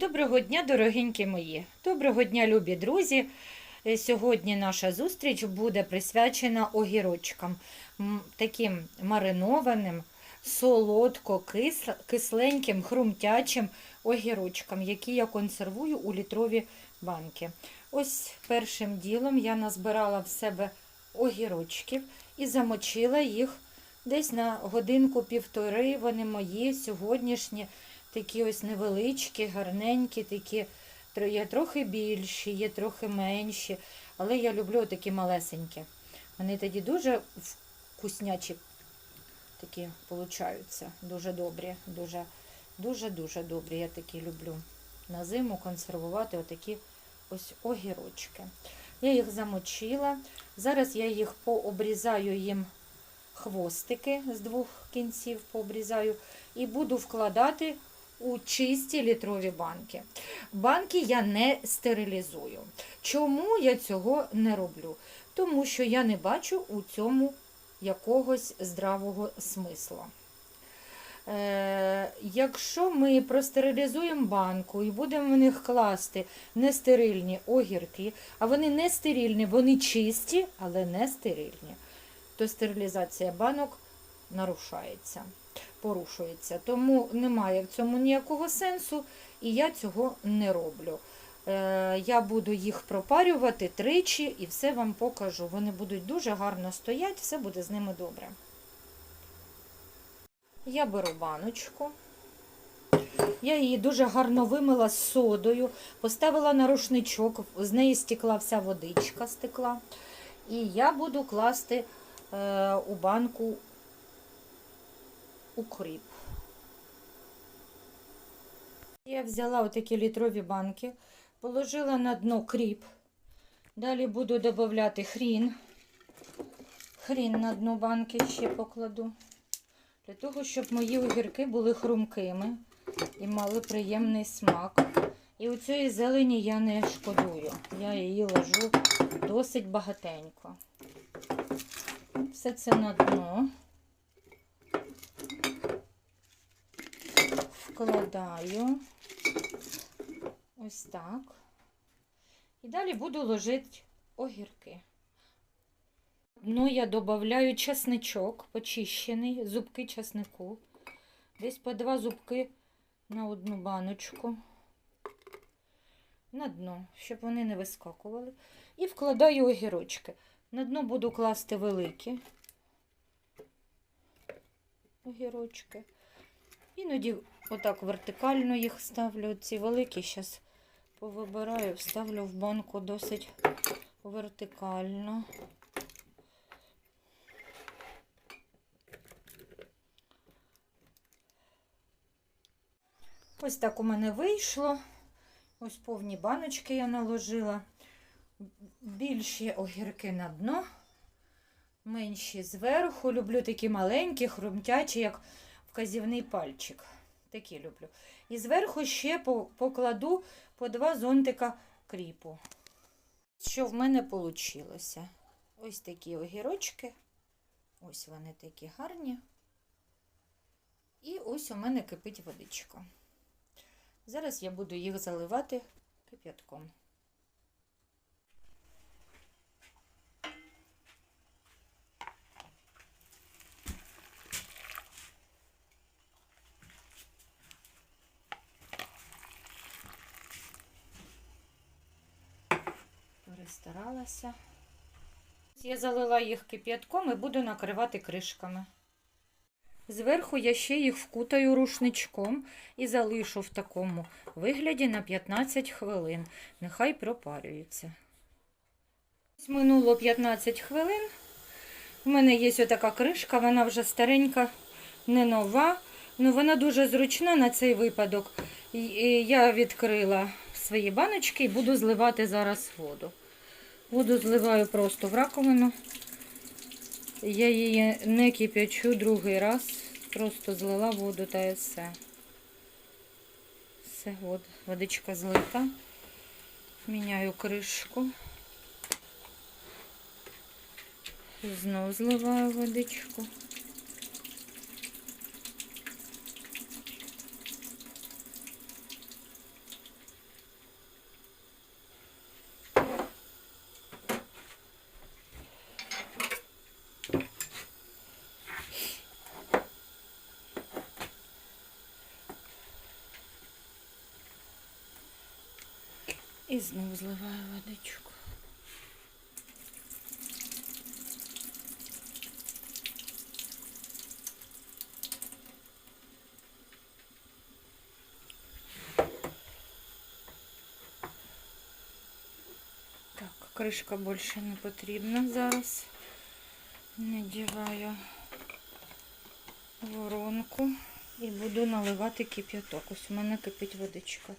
Доброго дня, дорогенькі мої! Доброго дня, любі друзі! Е, Сьогодні наша зустріч буде присвячена огірочкам, таким маринованим, солодко-кисленьким, хрумтячим огірочкам, які я консервую у літрові банки. Ось першим ділом я назбирала в себе огірочків і замочила їх десь на годинку-півтори. Вони мої сьогоднішні такі ось невеличкі, гарненькі, такі є трохи більші, є трохи менші, але я люблю такі малесенькі. Вони тоді дуже вкуснячі такі получаються, дуже добрі, дуже, дуже, дуже добрі. Я такі люблю. На зиму консервувати отакі ось огірочки. Я їх замочила. Зараз я їх пообрізаю їм хвостики з двох кінців пообрізаю і буду вкладати у чисті літрові банки. Банки я не стерилізую. Чому я цього не роблю? Тому що я не бачу у цьому якогось здравого смисла. Е, якщо ми простерилізуємо банку і будемо в них класти нестерильні огірки, а вони не стерильні, вони чисті, але не стерильні, то стерилізація банок нарушається порушується. Тому немає в цьому ніякого сенсу, і я цього не роблю. Е, Я буду їх пропарювати тричі і все вам покажу. Вони будуть дуже гарно стоять, все буде з ними добре. Я беру баночку. Я її дуже гарно вимила з содою, поставила на рушничок, з неї стекла вся водичка стекла. І я буду класти е, у банку укрип. Я взяла отакі літрові банки, положила на дно кріп. Далі буду додавати хрін. Хрін на дно банки ще покладу. Для того, щоб мої огірки були хрумкими і мали приємний смак. І у цієї зелені я не шкодую. Я її ложу досить багатенько. Все це на дно. Вкладаю ось так. І далі буду ложити огірки. Ну, я додаю чесничок почищений, зубки чеснику. Десь по два зубки на одну баночку. На дно, щоб вони не вискакували. І вкладаю огірочки. На дно буду класти великі огірочки. Іноді отак вертикально їх ставлю. Ці великі зараз повибираю, вставлю в банку досить вертикально. Ось так у мене вийшло. Ось повні баночки я наложила. Більші огірки на дно, менші зверху. Люблю такі маленькі, хрумтячі, як вказівний пальчик. Такі люблю. І зверху ще покладу по два зонтика кріпу. Що в мене вийшло? Ось такі огірочки. Ось вони такі гарні. І ось у мене кипить водичка. Зараз я буду їх заливати кип'ятком. Перестаралася. Я залила їх кип'ятком і буду накривати кришками. Зверху я ще їх вкутаю рушничком і залишу в такому вигляді на 15 хвилин. Нехай пропарюється. Ось Минуло 15 хвилин. У мене є ось така кришка, вона вже старенька, не нова. Ну, вона дуже зручна на цей випадок. Я відкрила свої баночки і буду зливати зараз воду. Воду зливаю просто в раковину. Я її не кип'ячу другий раз. Просто злила воду та і все. Все, от, водичка злита. Міняю кришку. Знову зливаю водичку. І знову зливаю водичку. Так, кришка більше не потрібна зараз. Надіваю воронку і буду наливати кип'яток. Ось у мене кипить водичка.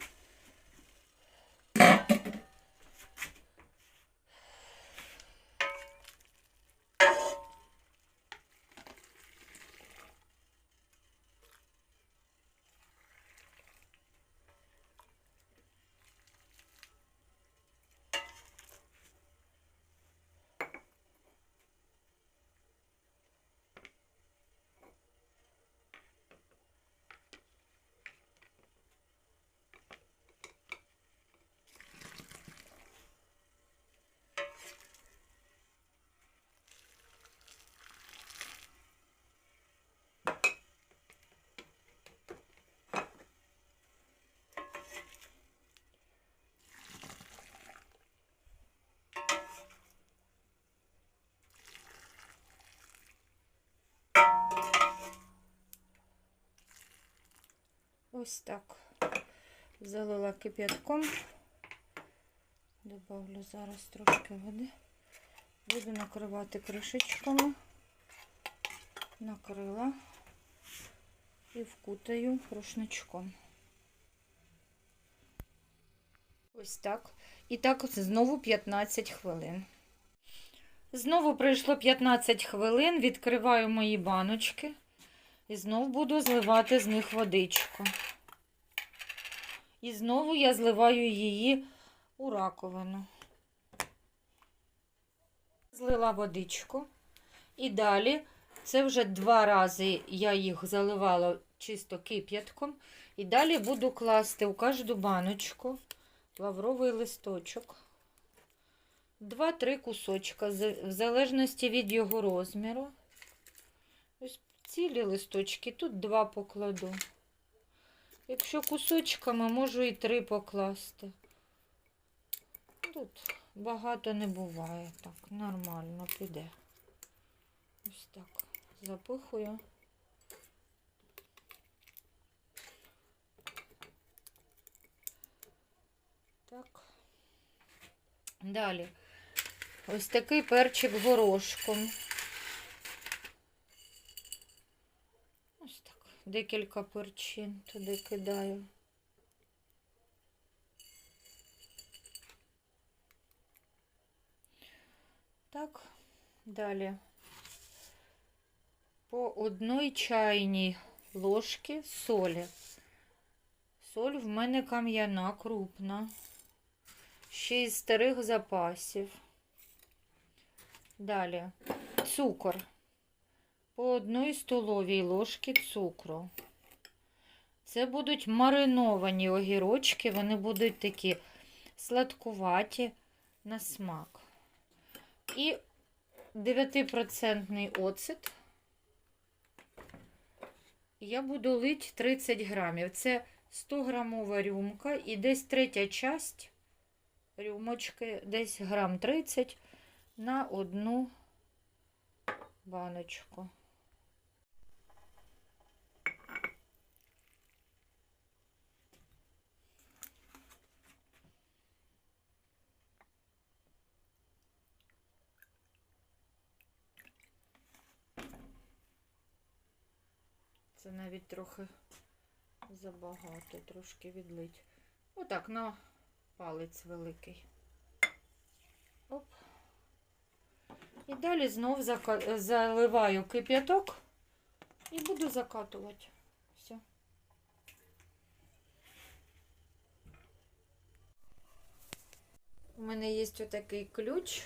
Ось так. Залила кип'ятком. Добавлю зараз трошки води. Буду накривати кришечками. Накрила і вкутаю рушничком. Ось так. І так знову 15 хвилин. Знову пройшло 15 хвилин. Відкриваю мої баночки. І знову буду зливати з них водичку. І знову я зливаю її у раковину. Злила водичку. І далі, це вже два рази я їх заливала чисто кип'ятком. І далі буду класти у кожну баночку лавровий листочок. Два-три кусочка, в залежності від його розміру. Цілі листочки, тут два покладу. Якщо кусочками, можу і три покласти. Тут багато не буває, так, нормально піде. Ось так запихую. Так. Далі. Ось такий перчик горошком. Ось так. Декілька перчин туди кидаю. Так, далі. По одній чайній ложці солі. Соль в мене кам'яна, крупна. Ще із старих запасів. Далі цукор. По одній столовій ложці цукру. Це будуть мариновані огірочки, вони будуть такі сладкуваті на смак. І 9% оцет. Я буду лить 30 грамів. Це 100 грамова рюмка і десь третя часть рюмочки, десь грам 30 на одну баночку. Це навіть трохи забагато, трошки відлить. Отак на палець великий. Оп. І далі знов заливаю кип'яток і буду закатувати. Все. У мене є отакий ключ.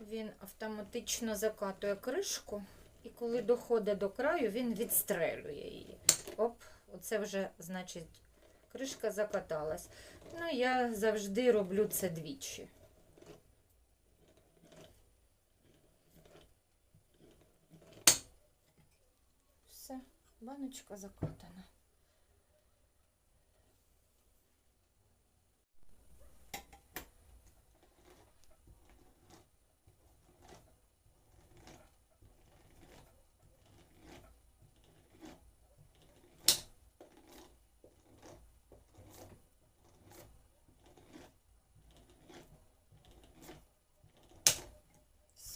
Він автоматично закатує кришку, і коли доходить до краю, він відстрелює її. Оп, оце вже, значить, кришка закаталась. Ну, я завжди роблю це двічі. Все, баночка закатана.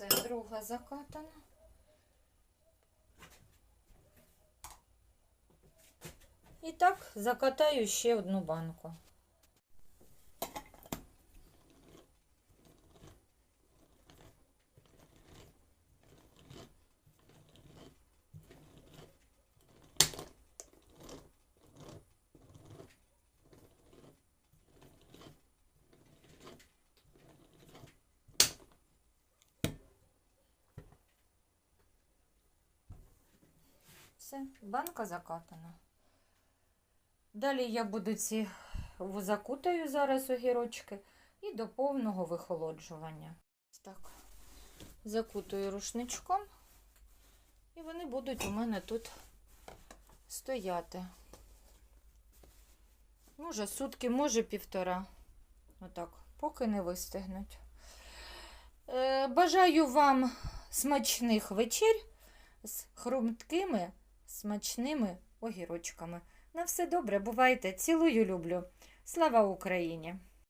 Друга закатана. І так закатаю ще одну банку. Все, банка закатана. Далі я буду ці закутаю зараз огірочки і до повного вихолоджування. Так, закутую рушничком, і вони будуть у мене тут стояти. Може, сутки, може півтора. Отак, поки не вистигнуть. Е, бажаю вам смачних вечір з хрумкими, смачними огірочками. На все добре, бувайте. Цілую, люблю. Слава Україні!